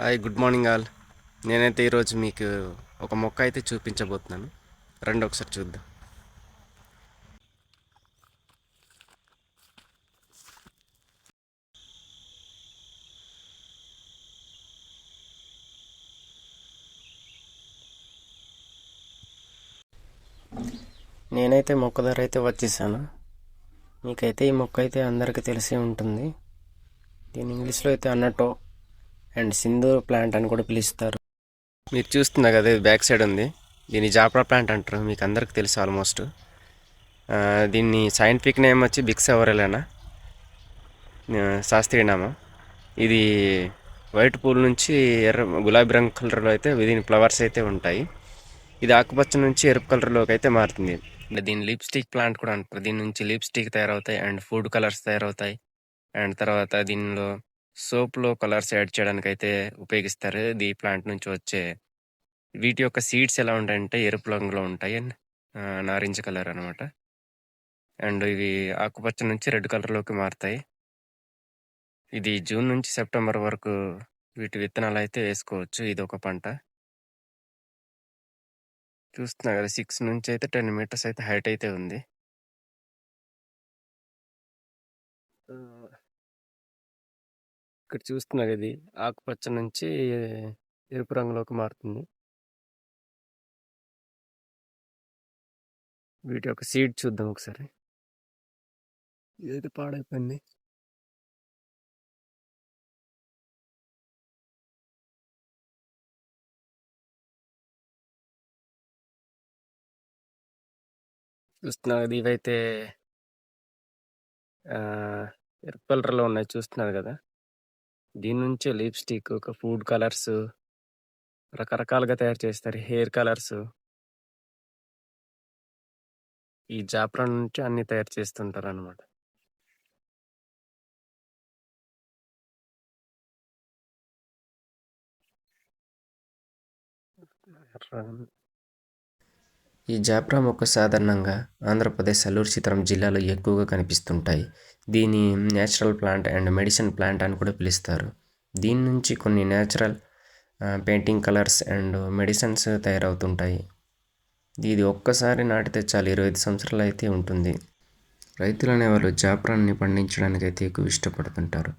Hi good morning all నేనైతే ఈరోజు మీకు ఒక మొక్క అయితే చూపించబోతున్నాను. రండి ఒకసారి చూద్దాం. నేనైతే మొక్క ధర అయితే వచ్చేసాను. మీకైతే ఈ మొక్క అయితే అందరికీ తెలిసే ఉంటుంది. దీని ఇంగ్లీష్లో అయితే అన్నట్టు అండ్ సింధూర్ ప్లాంట్ అని కూడా పిలుస్తారు. మీరు చూస్తున్నారు కదా ఇది బ్యాక్ సైడ్ ఉంది. దీన్ని జాప్రా ప్లాంట్ అంటారు. మీకు అందరికి తెలుసు ఆల్మోస్ట్. దీన్ని సైంటిఫిక్ నేమ్ వచ్చి బిక్స్ ఎవరెలానా శాస్త్రీయ నామం. ఇది వైట్ పూల నుంచి ఎర్ర గులాబీ రంగు కలర్లో అయితే దీని ఫ్లవర్స్ అయితే ఉంటాయి. ఇది ఆకుపచ్చ నుంచి ఎరుపు కలర్లోకి అయితే మారుతుంది. అంటే దీని లిప్స్టిక్ ప్లాంట్ కూడా అంటారు. దీని నుంచి లిప్స్టిక్ తయారవుతాయి అండ్ ఫుడ్ కలర్స్ తయారవుతాయి. అండ్ తర్వాత దీనిలో సోప్లో కలర్స్ యాడ్ చేయడానికి అయితే ఉపయోగిస్తారు. ఇది ప్లాంట్ నుంచి వచ్చే వీటి యొక్క సీడ్స్ ఎలా ఉంటాయంటే ఎరుపు రంగులో ఉంటాయి. అండ్ నారింజ కలర్ అన్నమాట. అండ్ ఇవి ఆకుపచ్చ నుంచి రెడ్ కలర్లోకి మారుతాయి. ఇది జూన్ నుంచి సెప్టెంబర్ వరకు వీటి విత్తనాలు అయితే వేసుకోవచ్చు. ఇది ఒక పంట. చూస్తున్నా కదా సిక్స్ నుంచి అయితే టెన్ మీటర్స్ అయితే హైట్ అయితే ఉంది. ఇక్కడ చూస్తున్నా కదా ఇది ఆకుపచ్చ నుంచి ఎరుపు రంగులోకి మారుతుంది. వీటి యొక్క సీడ్ చూద్దాం ఒకసారి. ఇదైతే పాడైపోయింది? చూస్తున్నా కదా ఇవైతే ఆ, ఎరుపు కలర్లో ఉన్నాయి చూస్తున్నారు కదా. దీని నుంచే లిప్స్టిక్ ఒక ఫుడ్ కలర్స్ రకరకాలుగా తయారు చేస్తారు. Hair colours. ఈ జాప్ర నుంచి అన్ని తయారు చేస్తుంటారు అనమాట ఈ జాప్రా మొక్క సాధారణంగా ఆంధ్రప్రదేశ్ అల్లూరు సీతారాం జిల్లాలో ఎక్కువగా కనిపిస్తుంటాయి. దీని natural plant and medicine plant అని కూడా పిలుస్తారు. దీని నుంచి కొన్ని natural painting colours and medicines తయారవుతుంటాయి. ఇది ఒక్కసారి నాటితే చాలు ఇరవై ఐదు సంవత్సరాలు అయితే ఉంటుంది. రైతులు అనేవాళ్ళు జాప్రాన్ని పండించడానికి అయితే ఎక్కువ ఇష్టపడుతుంటారు.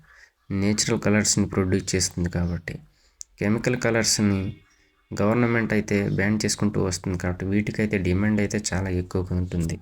నేచురల్ కలర్స్ని ప్రొడ్యూస్ చేస్తుంది కాబట్టి. కెమికల్ కలర్స్ని గవర్నమెంట్ అయితే బ్యాన్ చేసుకుంటూ వస్తుంది కాబట్టి వీటికైతే డిమాండ్ అయితే చాలా ఎక్కువగా ఉంటుంది.